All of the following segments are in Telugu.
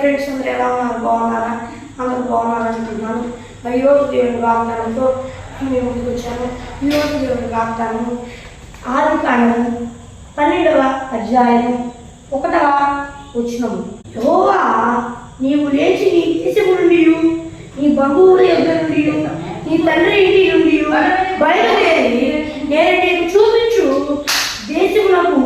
ఫ్రెండ్స్ అందరూ ఎలా ఉన్నారు? బాగున్నారా? అందరూ బాగున్నారా అనుకుంటున్నాను ఈరోజు దేవుని వాగ్దానంతో మేము ముందుకు వచ్చాను ఈరోజు దేవుని వాగ్దానం ఆది కాండము పన్నెండవ అధ్యాయం ఒకటవ వచ్చినము యెహోవా నీవు లేచి నీ దేశము నుండి నీ బంధువుల యొద్ద నుండి నీ తండ్రి ఇంటి నుండి బయలుదేరి నేను నీకు చూపించు దేశములకు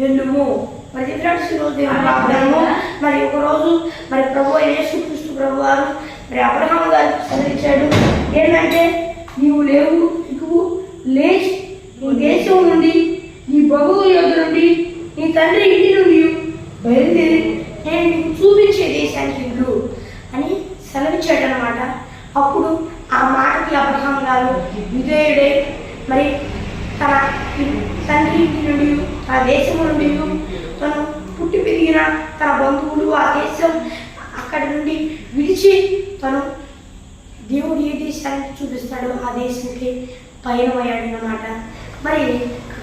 వెళ్ళుము. మరి ఫ్రెండ్స్ ఈరోజు దేవుని వాగ్దానము మరి ఒక రోజు మరి ప్రభు యేసుక్రీస్తు ప్రభు వారు మరి అబ్రహాం గారికి సెలవిచ్చాడు ఏంటంటే నీవు లేవు నీకు లేచి నీ దేశం నుండి నీ బహువు యొద్ద నుండి నీ తండ్రి ఇంటి నుండి బయలుదేరి నేను నీకు చూపించే దేశానికి ఇల్లు అని సెలవిచ్చాడు అనమాట అప్పుడు ఆ మాటకి అబ్రహాం గారు విధేయుడే. మరి తన తండ్రి ఇంటి నుండి ఆ దేశం నుండి పెరిగిన తన బంధువులు ఆ దేశం అక్కడి నుండి విడిచి తను దేవుడు ఏ దేశానికి చూపిస్తాడో ఆ దేశానికి పయనమయ్యాడు అన్నమాట మరి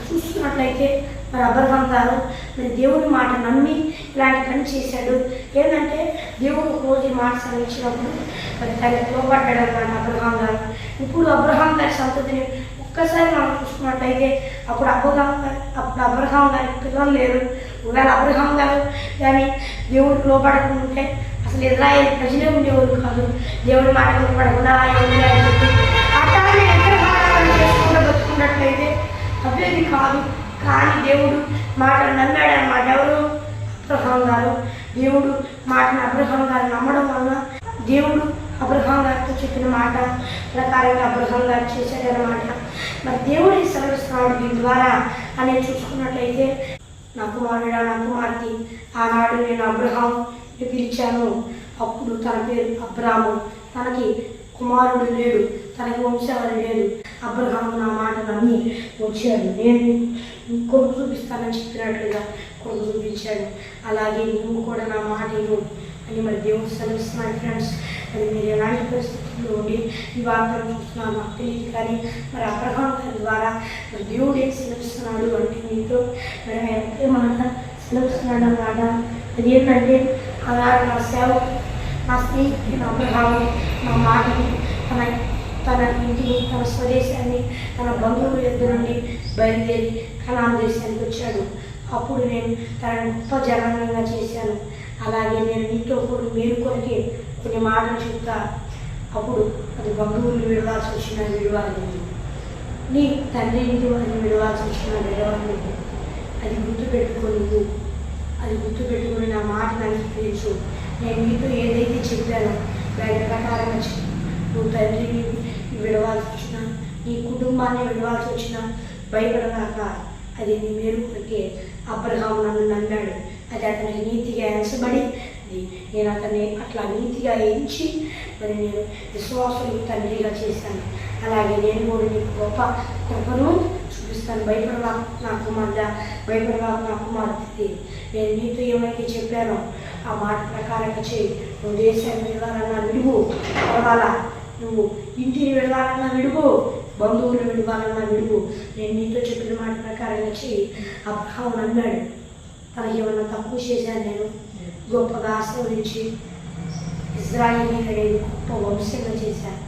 చూస్తున్నట్లయితే మరి అబ్రహం గారు మరి దేవుని మాట నమ్మి ఇలాంటి పని చేశాడు. ఏంటంటే దేవుడు రోజు మాట సెలవిచ్చినప్పుడు మరి తనకి లోపడ్డాడు అనమాట అబ్రహాం గారు. ఇప్పుడు అబ్రహాం గారి సంతతిని ఒక్కసారి మనం చూసుకున్నట్లయితే అప్పుడు అబ్రహాం గారు అప్పుడు అబ్రహాం గారికి పిల్లలు లేరు. ఒకవేళ అబ్రహాం గారు కానీ దేవుడికి లోపడకుంటే అసలు ఇజ్రాయేల్ ప్రజలే ఉండేవారు కాదు. దేవుడి మాట లోపడకుండా అట్లానే బతుకున్నట్లయితే అవేది కాదు. కానీ దేవుడు మాటను నమ్మాడు అన్నమాట ఎవరు? అబ్రహం గారు. దేవుడు మాటను అబ్రహం గారు నమ్మడం వలన దేవుడు అబ్రహం గారితో చెప్పిన మాట ప్రకారంగా అబ్రహం గారు చేశాడనమాట మరి దేవుడు ఈ దీని ద్వారా అనేది చూసుకున్నట్లయితే నా కుమారుడా నా కుమార్తె. ఆనాడు నేను అబ్రహాం పిలిచాను. అప్పుడు తన పేరు అబ్రాము. తనకి కుమారుడు లేడు తనకి వంశావళి లేదు. అబ్రహాము నా మాట నమ్మి వచ్చాడు. నేను కొడుకు చూపిస్తానని చెప్పినట్లుగా కొడుకు చూపించాడు. అలాగే నువ్వు కూడా నా మాట ఇవ్వు అని మరి దేవుడు సెలవిస్తున్నాడు ఫ్రెండ్స్ మరి మీరు ఎలాంటి పరిస్థితుల్లో ఉండి ఈ వాగ్దానం చూస్తున్నారు నాకు తెలియదు కానీ మరి అబ్రహాం గారి ద్వారా మరి దేవుడు ఏం సెలవిస్తున్నాడు అంటే మీతో మరి ఆయన మాట సెలవిస్తున్నాడు అన్నమాట. అది ఏంటంటే అలా నా సేవ నా స్నేహితుడి నా అబ్రహాము నా మాటని తన తన ఇంటిని తన స్వదేశాన్ని తన బంధువుల యొద్ద నుండి బయలుదేరి కనాన్ దేశానికి వచ్చాడు. అప్పుడు నేను తన గొప్ప జనంగా చేశాను. అలాగే నేను నీతో కూడా మీరు కొరికే కొన్ని మాటలు చెప్తా. అప్పుడు అది బంధువులు విడవాల్సి వచ్చిన విడవాలి నీ తండ్రి ఇంటి వారిని విడవాల్సి వచ్చిన విడవాలి అది గుర్తుపెట్టుకొని నువ్వు అది గుర్తుపెట్టుకుని నా మాటను అంగీకరించు నేను నీతో ఏదైతే చెప్పానో దాని ప్రకారంగా నువ్వు తండ్రిని విడవాల్సి వచ్చినా నీ కుటుంబాన్ని విడవాల్సి వచ్చినా భయపడగాక అది నీ మేలు కొరికే అబ్రహాం నన్ను నమ్మాడు. అది అతనికి నీతిగా ఎంచబడి నేను అతన్ని అట్లా నీతిగా ఎంచి మరి నేను విశ్వాసులు తండ్రిగా చేశాను. అలాగే నేను కూడా నీకు గొప్ప కృపను చూపిస్తాను. భయపడవా నా కుమార్తె భయపడవా నా కుమార్తె నేను నీతో ఏమైతే చెప్పానో ఆ మాట ప్రకారంగా చేయి నువ్వు దేశాన్ని వెళ్ళాలన్నా విడువు పర్వాలా నువ్వు ఇంటిని వెళ్ళాలన్నా విడువు బంధువులు విడవాలన్నా విడువు. నేను నీతో చెప్పిన మాట ప్రకారంగా చేయి అబ్రహాం అన్నాడు తనకి ఏమన్నా తప్పు చేశాను నేను గొప్పగా ఆశీర్వదించి ఇజ్రాయిల్ని అనేది గొప్ప వంశంగా చేశాను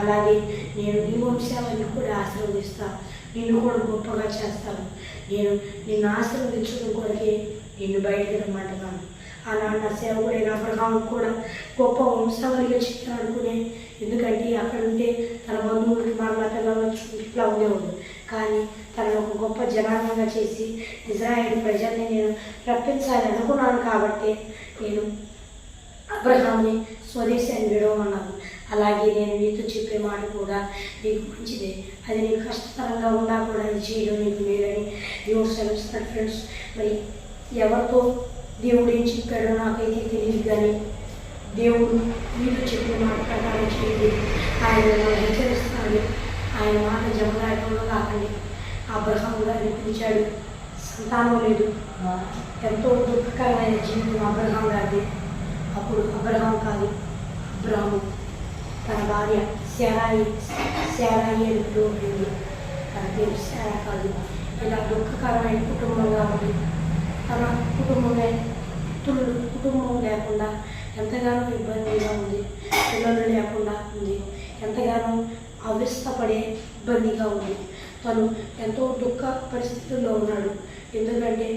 అలాగే నేను నీ వంశాన్ని కూడా ఆశీర్వదిస్తా. నిన్ను కూడా గొప్పగా చేస్తాను. నేను నిన్ను ఆశ్రవదించడం కొరకే నిన్ను బయటకు రమ్మంటున్నాను. అలా నా సేవకుడైన అబ్రహాం కూడా గొప్ప వంశావళిగా చెప్తాను అనుకునే ఎందుకంటే అక్కడ ఉంటే తన బంధువులకి మరలా పిల్లవచ్చు ఇట్లా ఉండేవాడు కానీ తనను ఒక గొప్ప జనాంగంగా చేసి ఇజ్రాయేల్ ప్రజల్ని నేను రప్పించాలి అనుకున్నాను కాబట్టి నేను అబ్రహాంని స్వదేశాన్ని విడవమన్నాను. అలాగే నేను నీతో చెప్పే మాట కూడా నీకు మంచిదే. అది నీకు కష్టతరంగా ఉన్నా కూడా అది చేయడం నీకు మేలని దేవుడు సెలవుస్తున్నాడు ఫ్రెండ్స్. మరి ఎవరితో దేవుడు ఏం చెప్పాడో నాకైతే తెలియదు కానీ దేవుడు నీతో చెప్పే మాట ప్రకారం చేయండి ఆయన ఆయన మాట జమరాయకంలో కాకండి. అబ్రహాం గారిని పిలిచాడు. సంతానం లేదు. ఎంతో దుఃఖకరమైన జీవితం అబ్రహం గారిది అప్పుడు అబ్రహం కాదు అబ్రహాము. తన భార్య శారాయి శారాయి అని పిలువబడింది తన పేరు శారా కాదు. ఇలా దుఃఖకరమైన కుటుంబంగా ఉంది తన కుటుంబమే తుళ్ళు కుటుంబం లేకుండా ఎంతగానో ఇబ్బందిగా ఉంది పిల్లలు లేకుండా ఉంది ఎంతగానో అవిస్తపడే ఇబ్బందిగా ఉంది. తను ఎంతో దుఃఖ పరిస్థితుల్లో ఉన్నాడు. ఎందుకంటే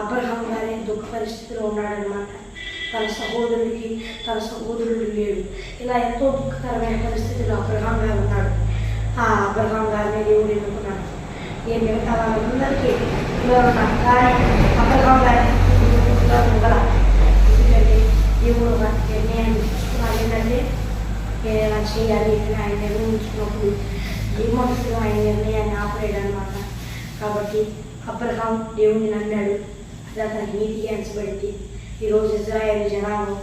అబ్రహాం గారే దుఃఖ పరిస్థితిలో ఉన్నాడనమాట తన సహోదరుడికి తన సహోదరుడు లేడు. ఇలా ఎంతో దుఃఖకరమైన పరిస్థితిలో అబ్రహాం గారు ఉన్నాడు. ఆ అబ్రహాం గారిని దేవుడు ఎన్నుకున్నాడు. ఏ మిగతా వాళ్ళందరికీ పిల్లలు ఉన్నారు కానీ అబ్రహాం ఎందుకంటే దేవుడు ఒక నిర్ణయాన్ని తీసుకున్నాడు. ఏంటంటే ఏదైనా చేయాలి అని ఆయన నిర్ణయించుకున్నప్పుడు ఏమవుతుందో ఆయన నిర్ణయాన్ని ఆపలేడు అనమాట కాబట్టి అబ్రహాం దేవుని నమ్మాడు. అది అతనికి నీతిగా ఎంచబడింది ఈరోజు ఇజ్రాయేల్ జనాంగం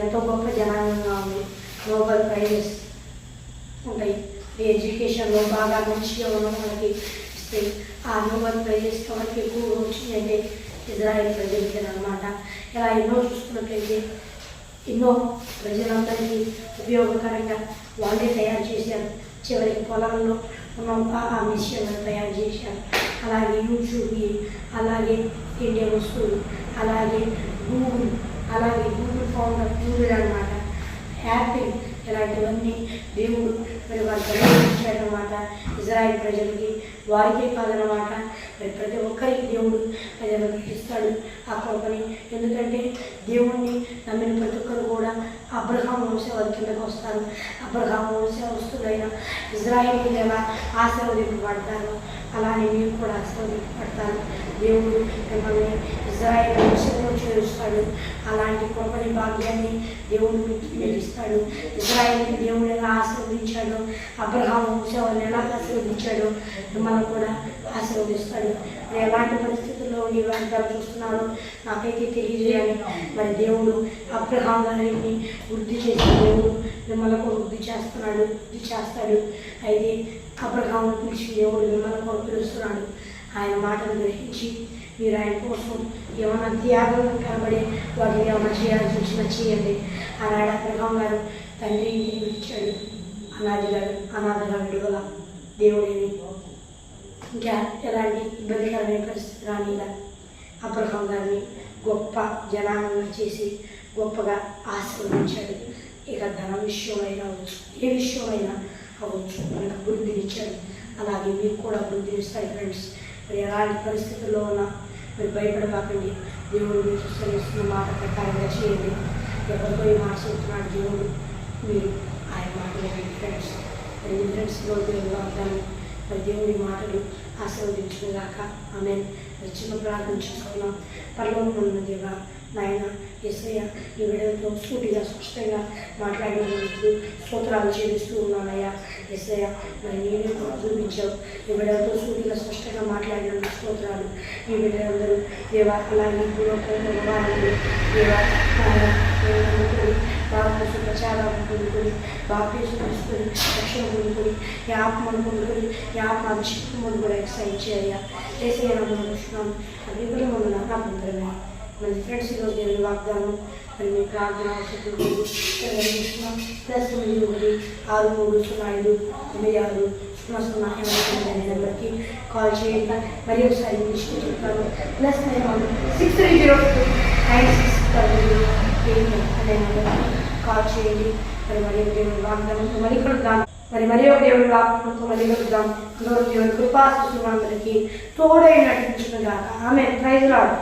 ఎంతో గొప్ప జనాంగంగా ఉంది. నోబెల్ ప్రైజెస్ ఉంటాయి. ఎడ్యుకేషన్లో బాగా మంచిగా ఉన్న వాళ్ళకి ఇస్తే ఆ నోబెల్ ప్రైజెస్ ఎవరికి ఎక్కువ వచ్చిందంటే ఇజ్రాయెల్ ప్రజలకి అనమాట ఇలా ఎన్నో చూసుకున్నట్లయితే ఎన్నో ప్రజలందరికీ ఉపయోగకరంగా వాళ్ళే తయారు చేశారు. చివరికి పొలాల్లో ఉన్న ఆ- మిషన్లను తయారు చేశారు. అలాగే యూట్యూబ్ అలాగే ఇండియా వస్తువులు అలాగే గూగుల్ అలాగే గూగుల్ ఫౌండర్ గూగుల్ అనమాట యాపిల్ ఇలాంటివన్నీ దేవుడు మరి వారు ప్రవేశించాడనమాట ఇజ్రాయెల్ ప్రజలకి వారికే కాదనమాట మరి ప్రతి ఒక్కరికి దేవుడు ప్రజలకు ఇస్తాడు ఆ కంపెనీ. ఎందుకంటే దేవుణ్ణి నమ్మిన ప్రతి ఒక్కరు కూడా అబ్రహాం వంశవారి కిందకు వస్తారు అబ్రహాం వంశవస్తులైన ఇజ్రాయిల్ ఎలా ఆశీర్వదింపబడతారు. అలానే మీరు కూడా ఆశీర్వదింపబడతారు. దేవుడు మిమ్మల్ని ఇజ్రాయిల్ చేస్తాడు. అలాంటి కృపని భాగ్యాన్ని దేవుడు మీకు ఇస్తాడు. ఇజ్రాయిల్ని దేవుడు ఎలా ఆశీర్వదించాడు అబ్రహాం వంశవాళ్ళు ఎలా ఆశీర్వదించాడు మిమ్మల్ని కూడా ఆశీర్వదిస్తాడు. మరి ఎలాంటి పరిస్థితుల్లో ఉండి వాగ్దాలు చూస్తున్నారో నాకైతే తెలియజేయాలి. మరి దేవుడు అబ్రహాం గారిని వృద్ధి చేసిన దేవుడు మిమ్మల్ని కూడా వృద్ధి చేస్తున్నాడు వృద్ధి చేస్తాడు. అయితే అబ్రహాం పిలిచి దేవుడు మిమ్మల్ని కూడా పిలుస్తున్నాడు. ఆయన మాటను గ్రహించి మీరు ఆయన కోసం ఏమైనా త్యాగం కనబడి వాటిని ఏమైనా చేయాల్సి వచ్చినా చేయండి. ఆనాడు అబ్రహాం గారు. తండ్రి ఇంటికి విడిచాడు అనాథగా అనాథగా విడుదల. దేవుడిని ఇంకా ఎలాంటి ఇబ్బందికరమైన పరిస్థితి రానిలా అబ్రహాం గారిని గొప్ప జనాంగం చేసి గొప్పగా ఆశీర్వదించాడు. ఇక ధన విషయమైనా అవ్వచ్చు ఏ విషయమైనా అవ్వచ్చు. మనకు అభివృద్ధినిచ్చాడు అలాగే మీకు కూడా అభివృద్ధినిస్తాయి ఫ్రెండ్స్. మరి ఎలాంటి పరిస్థితుల్లో ఉన్నా మీరు భయపడబాకండి దేవుడు మీకు సరిస్తున్న మాట ప్రకారంగా చేయండి. ఎవరితో ఈ మాట చెప్తున్నాడు దేవుడు మీరు ఆయన మాట వినండి ఫ్రెండ్స్ మరి మీ ఫ్రెండ్స్ రోజు మరి దేవుడి మాటలు ఆశీర్వదించుకున్నాక. ఆమె వచ్చిన ప్రార్థన చేసుకున్నాం పరలోకంలో ఉన్న దేవ. నాయన ఎస్ఐ ఈ విడలతో సూటిగా స్పష్టంగా మాట్లాడినందుకు స్తోత్రాలు చేస్తూ ఉన్నానయ్యా. ఎస్ఐ మరి నేనే చూపించావు. ఈ విడలతో సూటిగా స్పష్టంగా మాట్లాడినందుకు స్తోత్రాలు. ఈ బిడ్డలందరూ దేవా అలాగే పూర్వకంగా దేవా బాప్తీసు ప్రచారం పొందుకొని బాప్తీసు తీసుకొని రక్షణ పొందుకొని ఈ ఆత్మను పొందుకొని ఈ ఆత్మ అభిషేకమును కూడా ఎక్సైజ్ చేయ. ఏసయ్య నమ్మకం అది కూడా మనం నా పొందడమే మన ఫ్రెండ్స్ ఈరోజు దేవుని వాగ్దానం మరి మీ ప్రార్థన అవసరం ప్లస్ తొమ్మిది ఒకటి ఆరు మూడు సున్నా ఐదు తొమ్మిది ఆరు సున్నా సున్నా ఎనభై తొమ్మిది అనే నెంబర్కి కాల్ చేయండి. మరి ఒకసారి ఇంగ్లీష్ చెప్తాను. ప్లస్ నేను six three zero nine six double zero అనే నెంబర్కి కాల్ చేయండి మరి మరి ఒక దేవుని వాగ్దానంతో మరి కలుద్దాం మరి మరి ఒక దేవుని వాగ్దానంతో మరి కలుద్దాం అందరూ దేవుని కృపా అందరికీ తోడైనట్టు గాక ఆమె ప్రైజ్ రాడు